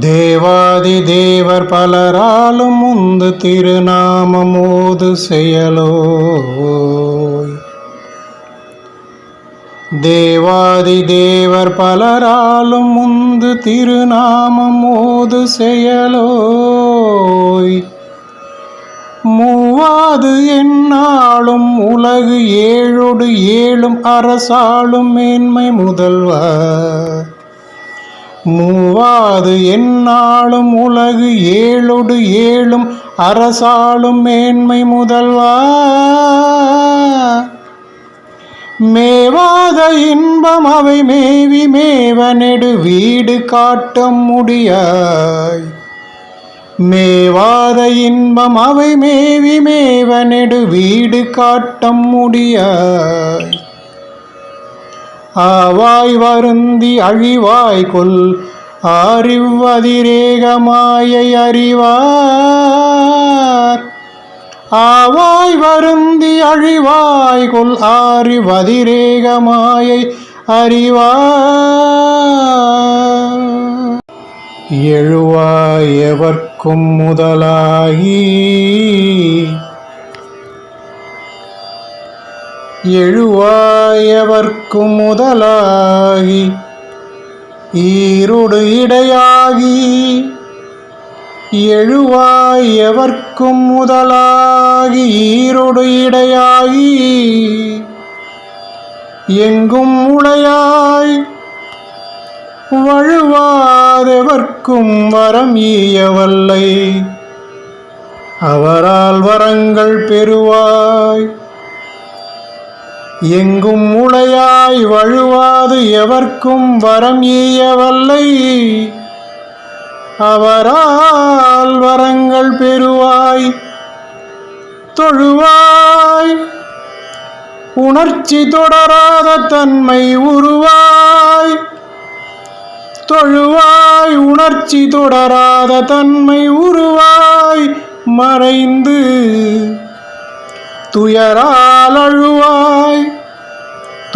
தேவாதி தேவர் பலராலும் உந்து திருநாமமோது செயலோ தேவாதி தேவர் பலராலும் உந்து திருநாமமோது செயலோய். மூவாது என்னாலும் உலகு ஏழோடு ஏழும் அரசாளும் மேன்மை முதல்வர். மூவாது என்னாலும் உலகு ஏழொடு ஏழும் அரசாளும் மேன்மை முதல்வா. மேவாத இன்பம் அவை மேவி மேவனெடு வீடு காட்ட முடியாய். மேவாத இன்பம் அவை மேவி மேவனெடு வீடு காட்ட முடியாய். ஆவாய் வருந்தி அழிவாய் கொல். அறிவதிரேகமாயை அறிவார். ஆவாய் வருந்தி அழிவாய் கொல். அறிவதிரேகமாயை அறிவார். எழுவாய் எவர்க்கும் முதலாகி எழுவாயவர்க்கும் முதலாகி ஈரொடு இடையாகி எழுவாயவர்க்கும் முதலாகி ஈரோடு இடையாகி எங்கும் உடையாய் வழுவாதெவர்க்கும் வரம் ஈயவல்லை. அவரால் வரங்கள் பெறுவாய். எங்கும் முளையாய் வழுவாது எவர்க்கும் வரம் ஈயவல்லை. அவரால் வரங்கள் பெறுவாய் தொழுவாய். உணர்ச்சி தொடராத தன்மை உருவாய் தொழுவாய். உணர்ச்சி தொடராத தன்மை உருவாய் மறைந்து துயரால் அழுவாய்.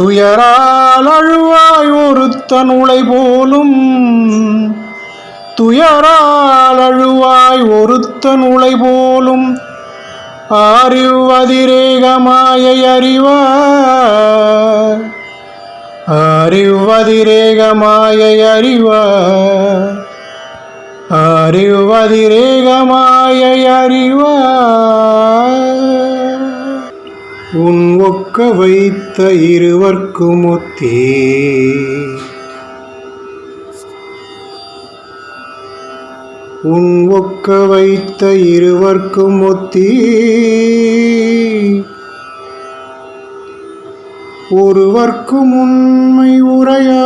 துயரால் அழுவாய் ஒருத்தன் உளை போலும். துயரால் அழுவாய் ஒருத்தன் உளை போலும். அறிவதிரேகமாயை அறிவார். அறிவதிரேகமாயை அறிவார். அறிவதிரேகமாயை அறிவார். உன் ஒக்க வைத்த இருவர்க்கும் ஒத்தே உன் ஒக்க வைத்த இருவர்க்கும் ஒத்தே ஒருவர்க்கும் உண்மை உரையா.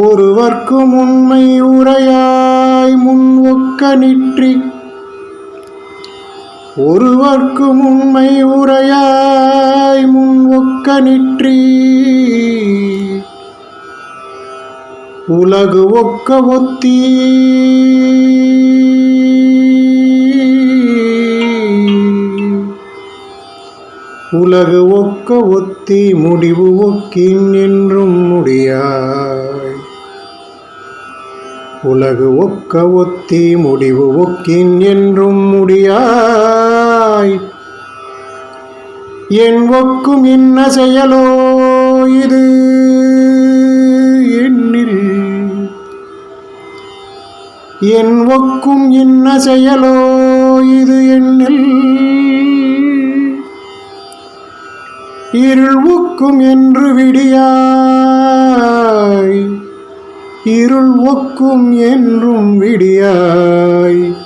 ஒருவர்க்கும் உண்மை உரையாய் முன் ஒக்க நிற்றி. ஒருவர்க்கும் உண்மை உரையாய் முன் ஒக்க நிற்றி. உலகு ஒக்க ஒத்தி. உலகு ஒக்க ஒத்தி முடிவு ஒக்கின் என்றும் முடியா உலகு ஒக்க ஒத்தி முடிவு ஒக்கின் என்றும் முடியாய். என் ஒக்கும் இன்ன செயலோ இது எண்ணில். என் ஒக்கும் இன்ன செயலோ இது எண்ணில். இருள் ஒக்கும் என்று விடியாய். இருள் ஒக்கும் என்றும் விடியாய்.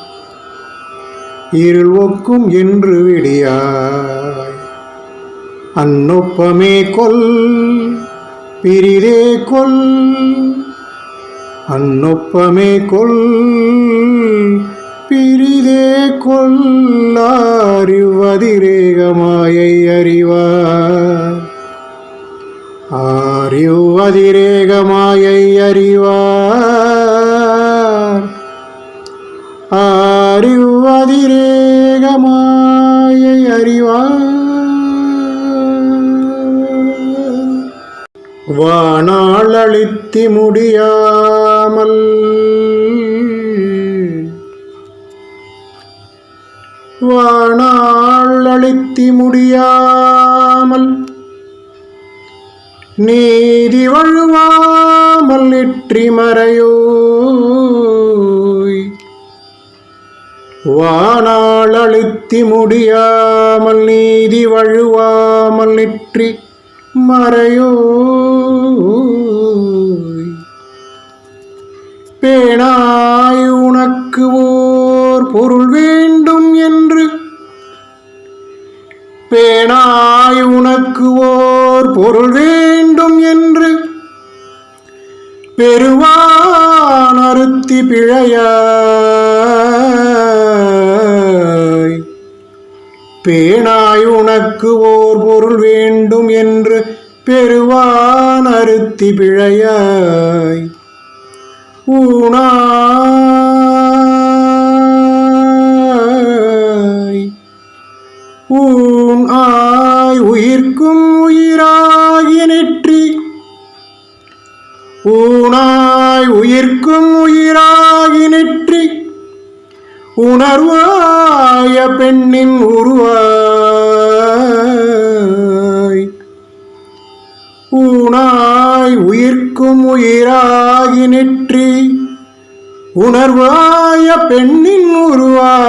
இருள் ஒக்கும் என்று விடியாய். அன்னொப்பமே கொல் பிரிதே கொல். அன்னொப்பமே கொல் பிரிதே கொல்லாரிவதிரேகமாயை அறிவார். அறிவு ஆரிவதிரேகமாயை அறிவார். ஆரிவதிரேகமாயை அறிவார். வானாள் அழித்தி முடியாமல் வானாள் அழித்தி முடியாமல் நீதி வழுவாமல் நெற்றி மறையோய். வானால் அழுத்தி முடியாமல் நீதி வழுவாமல் நெற்றி மறையோய். பேணாய் உனக்கு ஓர் பொருள் வேண்டும் என்று பேணாய் உனக்கு ஓர் பொருள் வேண்டும் என்று. பெருவான் அறுத்தி பிழையாய் பேணாய் உனக்கு ஓர் பொருள் வேண்டும் என்று பெருவான் அறுத்தி பிழையாய் ஊனா உயிராகி நெற்றி ஊனாய் உயிர்க்கும் உயிராகி நெற்றி உணர்வாய பெண்ணின் உருவாய். ஊனாய் உயிர்க்கும் உயிராகி நெற்றி உணர்வாய பெண்ணின் உருவாயானாகி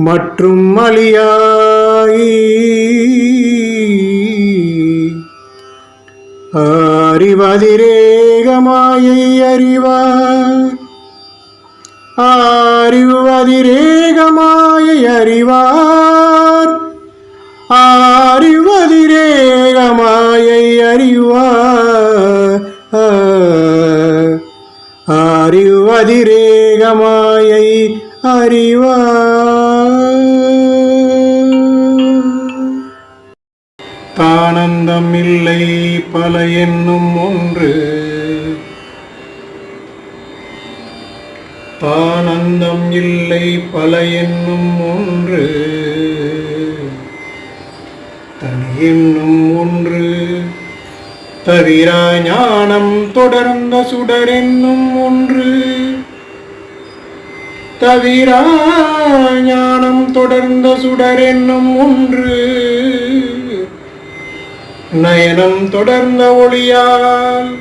மற்றும் அழியாயி அறிவதிரேகமாயை அறிவார் அறிவதிரேகமாயை அறிவார் அறிவதிரேகமாயை அறிவார் அறிவதிரேகமாயை அறிவார் தானந்தம் இல்லை பல என்னும் ஒன்று. தானந்தம் இல்லை பல என்னும் ஒன்று. தனி என்னும் ஒன்று. தவிரா ஞானம் தொடர்ந்த சுடர் என்னும் ஒன்று. தவிரா ஞானம் தொடர்ந்த சுடர் என்னும் ஒன்று. நயனம் தொடர்ந்த ஒளியால்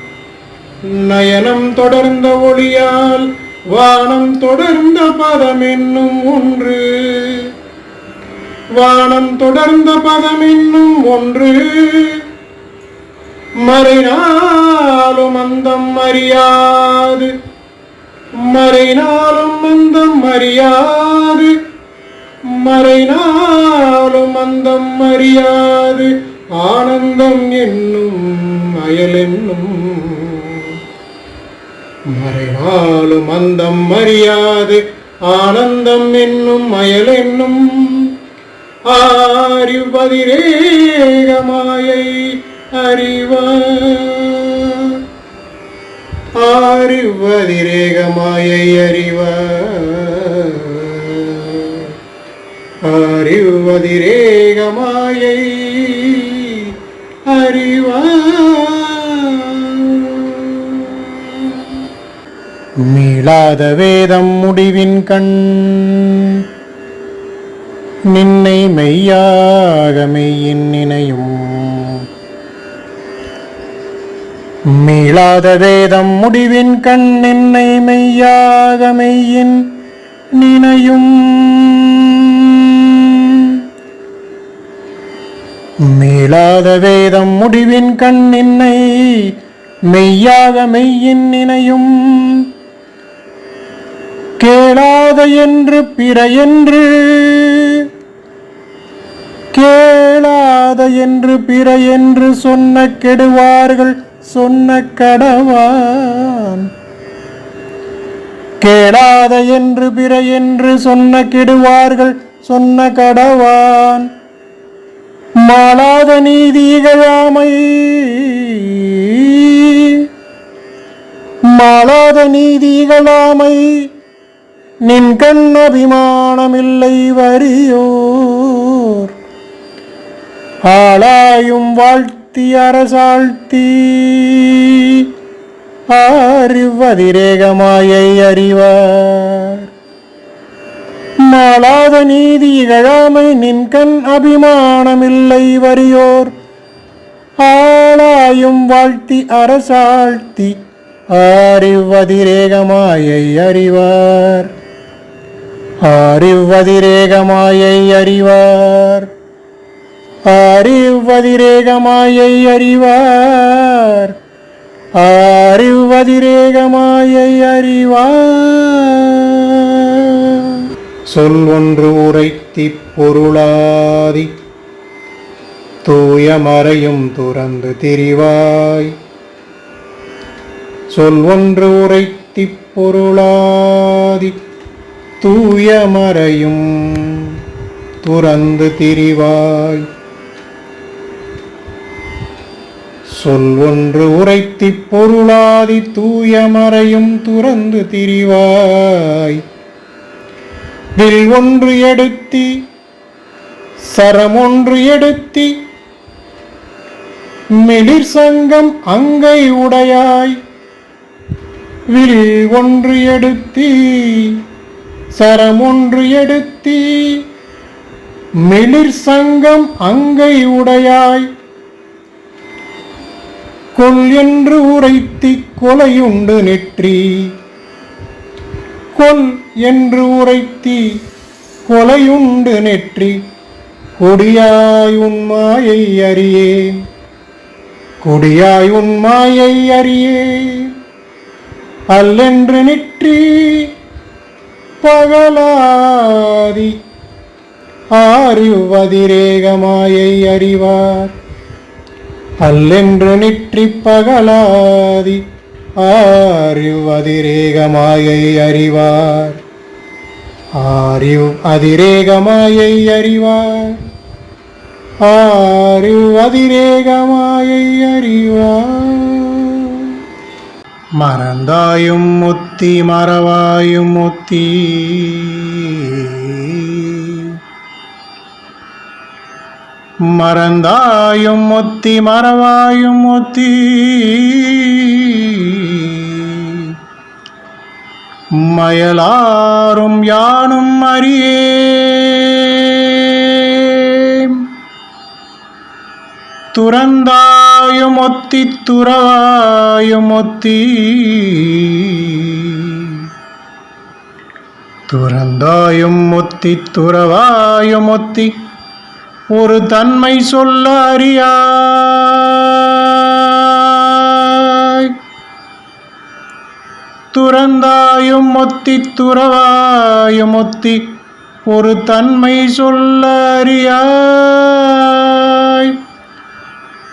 நயனம் தொடர்ந்த ஒளியால் வானம் தொடர்ந்த பதம் என்னும் ஒன்று. வானம் தொடர்ந்த பதம் என்னும் ஒன்று. மறைநாளும் அந்தம் அறியாது மறைநாளும் அந்தம் அறியாது மறைநாளும் அந்தம் அறியாது. ஆனந்தம் என்னும் அயலென்னும் மறைநாளும் அந்தம் அறியாது. ஆனந்தம் என்னும் அயலென்னும் ஆரிவதிரேகமாயை அறிவார். ஆரிவதிரேகமாயை அறிவார். அறிவதிரேகமாயை அறிவார் வேதம் முடிவின் கண். நின்னை மெய்யாக மெய்யின் நினையும். மீளாத வேதம் முடிவின் கண். நின்னை மெய்யாக மெய்யின் நினையும். மீளாத வேதம் முடிவின் கண். நின்னை மெய்யாக மெய்யின் நினையும். கேளாத என்று பிற என்று கேளாத என்று பிற என்று சொன்ன கெடுவார்கள் சொன்ன கடவான். கேளாத என்று பிற என்று சொன்ன கெடுவார்கள் சொன்ன கடவான். மாளாத நீதிகளாமை மாளாத நீதிகளாமை நின் கண் அபிமானமில்லை வரியோர் ஆளாயும் வாழ்த்தி அரசாழ்த்தி அறிவதிரேகமாயை அறிவார். நாளாத நீதி இகழாமை நின்கண் அபிமானமில்லை வரியோர் ஆளாயும் வாழ்த்தி அரசாழ்த்தி அறிவதிரேகமாயை அறிவார். அறிவதிரேகமாயை அறிவார். அறிவதிரேகமாயை அறிவார். அறிவதிரேகமாயை அறிவார். சொல் ஒன்று உரைத்தி பொருளாதி. தூயமறையும் துறந்து திரிவாய். சொல் ஒன்று உரைத்தி பொருளாதி. தூயமறையும். துறந்து திரிவாய். சொல் ஒன்று உரைத்தி பொருளாதி தூயமறையும் துறந்து திரிவாய். வில் ஒன்று எடுத்தி சரம் ஒன்று எடுத்தி மிளிர் சங்கம் அங்கை உடையாய். வில் ஒன்று எடுத்தி சரமொன்று எடுத்தி மெளிர் சங்கம் அங்கை உடையாய். கொல் என்று உரைத்தி கொலையுண்டு நெற்றி. கொல் என்று உரைத்தி கொலையுண்டு நெற்றி. கொடியாய் உன் மாயை அறியேன். கொடியாய் உன் மாயை அறியேன். அல்லென்று நெற்றி பகலாதி ஆறிவதிரேகமாயை அறிவார். அல்லென்று நிற்றி பகலாதி ஆறிவதிரேகமாயை அறிவார். ஆறிவ் அதிரேகமாயை அறிவார். ஆறிவ் அதிரேகமாயை அறிவார். மறந்தாயும் முத்தி மறவாயும் முத்தி. மறந்தாயும் முத்தி மறவாயும் முத்தி. மயலாரும் யானும் அறியே. துறந்தாயுமொத்தி துறவாயுமொத்தி துறந்தாயும் ஒத்தி துறவாயும் ஒத்தி ஒரு தன்மை சொல்ல அறியாய். துறந்தாயும் ஒத்தி துறவாயும் ஒத்தி ஒரு தன்மை சொல்ல அறியாய்.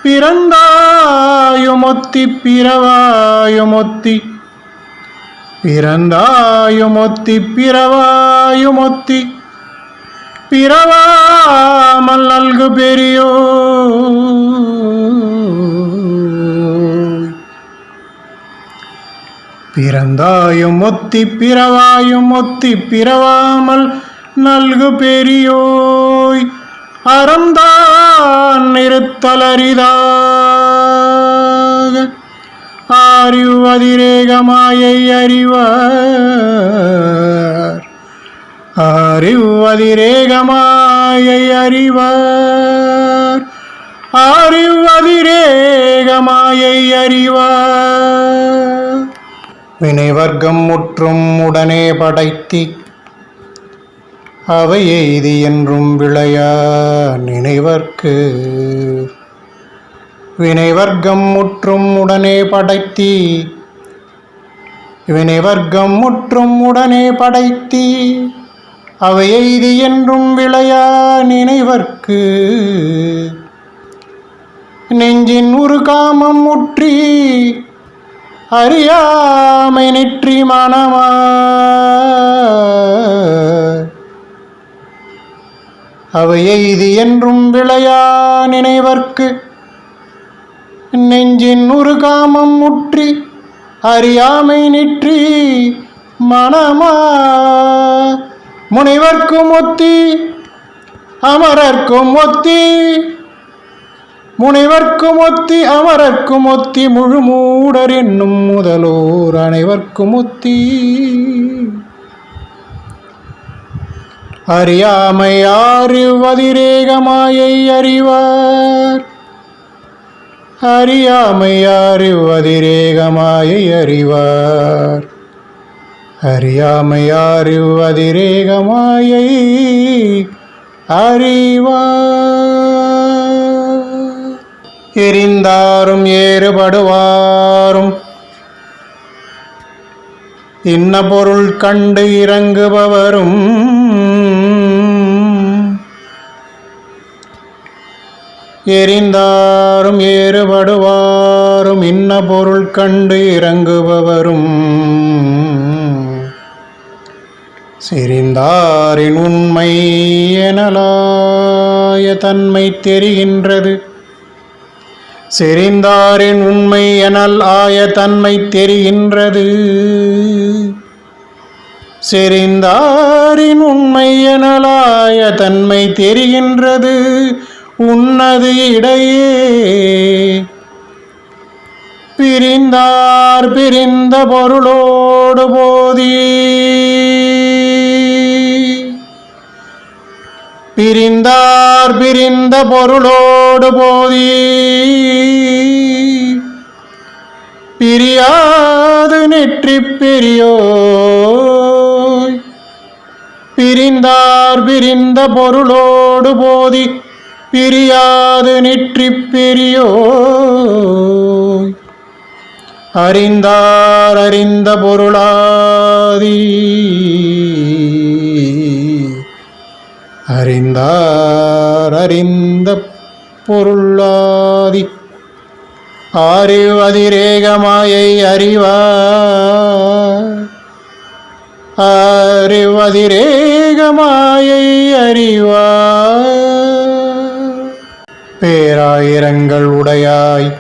பிறந்தாயுமொத்தி பிறவாயுமொத்தி. பிறந்தாயுமொத்தி பிறவாயுமொத்தி. பிறவாமல் நல்கு பெரியோ பிறந்தாயும் ஒத்தி பிறவாயும் ஒத்தி பிறவாமல் நல்கு பெரியோய். அறந்தா அறந்தான் நிறுத்தலரிதாக அறிவதிரேகமாயை அறிவார். அறிவதிரேகமாயை அறிவார். அறிவதிரேகமாயை அறிவார். வினைவர்க்கம் முற்றும் உடனே படைத்தி அவை எய்தி என்றும் விளையா நினைவர்க்கு. வினைவர்க்கம் முற்றும் உடனே படைத்தி. வினைவர்க்கம் முற்றும் உடனே படைத்தி. அவை எய்தி என்றும் விளையா நினைவர்க்கு. நெஞ்சின் ஒரு காமம் முற்றி அறியாமை நெற்றி மனமா அவை எய்தி என்றும் விளையா நினைவர்க்கு. நெஞ்சின் ஒரு காமம் முற்றி அறியாமை நிற்றி மனமா. முனைவர்க்கும் ஒத்தி அமரர்க்கும் ஒத்தி. முனைவர்க்கும் ஒத்தி அமரர்க்கும் ஒத்தி முழு மூடர் என்னும் முதலோர் அனைவர்க்கும் ஒத்தி. அறியாமை அறிவதிரேகமாயை அறிவார். அறியாமை அறிவதிரேகமாயை அறிவார். அறியாமை அறிவதிரேகமாயை அறிவார். எரிந்தாரும் ஏறுபடுவாரும் இன்ன பொருள் கண்டு இறங்குபவரும் எரிந்தாரும் ஏறுபடுவாரும் இன்ன பொருள் கண்டு இறங்குபவரும். சிரிந்தாரின் உண்மை எனலாய தன்மை தெரிகின்றது. செறிந்தாரின் உண்மை எனல் ஆய தன்மை தெரிகின்றது. செறிந்தாரின் உண்மை எனலாய தன்மை தெரிகின்றது. உன்னது இடையே பிரிந்தார் பிரிந்த பொருளோடு போதீ பிரிந்தார் பிரிந்த பொருளோடு போதி. பிரியாது நெற்றி பெரியோய். பிரிந்தார் பிரிந்த பொருளோடு போதி. பிரியாது நெற்றி பெரியோய். அறிந்தார் அறிந்த பொருளாதீ. அறிந்தார் அறிந்த பொருளாதி அறிவதிரேகமாயை அறிவார். அறிவதிரேகமாயை அறிவார். பேராயிரங்கள் உடையாய்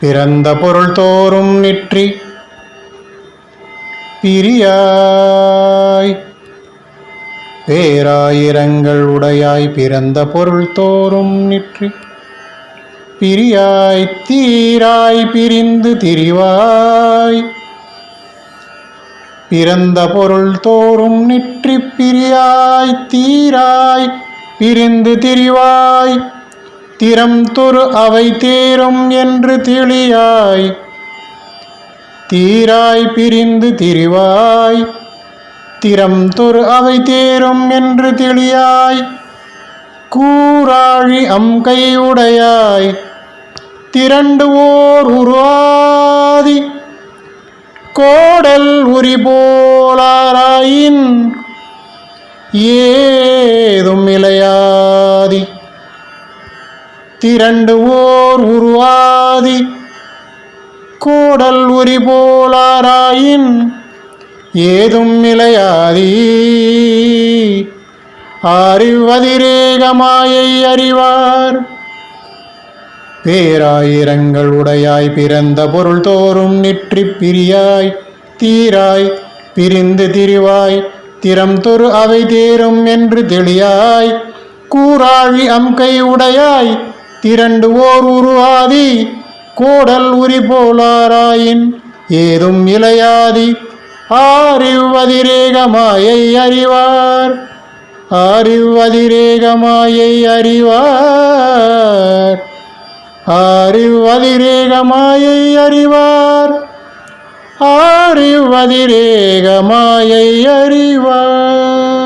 பிறந்த பொருள் தோறும் நிற்றி பிரியாய். பேராயிரங்கள் உடையாய் பிறந்த பொருள் தோறும் நிற்றி பிரியாய் தீராய் பிரிந்து திரிவாய். பிறந்த பொருள் தோறும் நிற்றி பிரியாய் தீராய் பிரிந்து திரிவாய். திறம் தொரு அவை தேரும் என்று திளியாய் தீராய் பிரிந்து திரிவாய். திறம் தொரு அவை தேரும் என்று தெளியாய். கூராழி அம் கையுடையாய் திரண்டு ஓர் உருவாதி. கோடல் உரி போலாராயின் ஏதும் இலையாதி திரண்டு ஓர் உருவாதி. கோடல் உரி போலாராயின் ஏதும் இலையாதி அறிவதிரேகமாயை அறிவார். பேராயிரங்கள் உடையாய் பிறந்த பொருள் தோறும் நிற்றி பிரியாய். தீராய் பிரிந்து திரிவாய். திறம் தொரு அவை தேரும் என்று தெளியாய். கூறாழி அம்கை உடையாய். திரண்டு ஓர் உருவாதி. கோடல் உரி போலாராயின். ஏதும் இலையாதி ஆறிவதிரேகமாயை அறிவார். அறிவதிரேகமாயை அறிவார். அறிவதிரேகமாயை அறிவார். அறிவதிரேகமாயை அறிவார்.